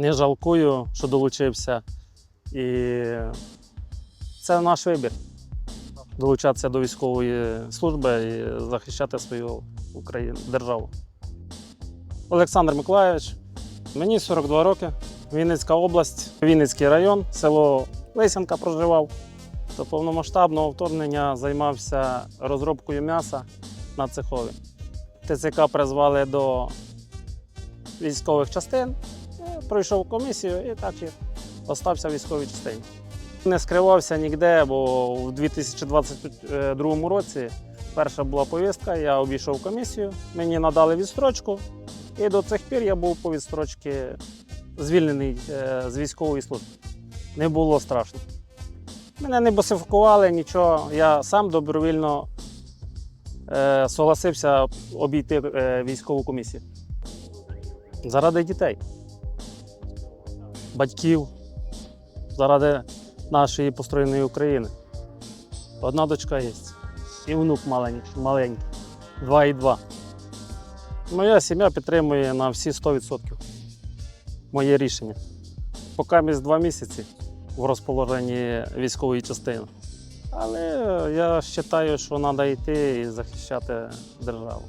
Не жалкую, що долучився. І це наш вибір. Долучатися до військової служби і захищати свою Україну, державу. Олександр Миколаївич, мені 42 роки, Вінницька область, Вінницький район, село Лисянка проживав. До повномасштабного вторгнення займався розробкою м'яса на цехові. ТЦК призвали до військових частин, пройшов комісію і так і остався в військовій частині. Не скривався ніде, бо у 2022 році перша була повістка, я обійшов комісію, мені надали відстрочку, і до цих пір я був по відстрочці звільнений е, з військової служби. Не було страшно. Мене не босифікували, нічого. Я сам добровільно е, согласився обійти е, військову комісію. Заради дітей, батьків, заради нашої построєної України. Одна дочка є. І внук маленький, маленький. Два і два. Моя сім'я підтримує на всі 100% моє рішення. Поки ми два місяці в розположенні військової частини. Але я вважаю, що треба йти і захищати державу.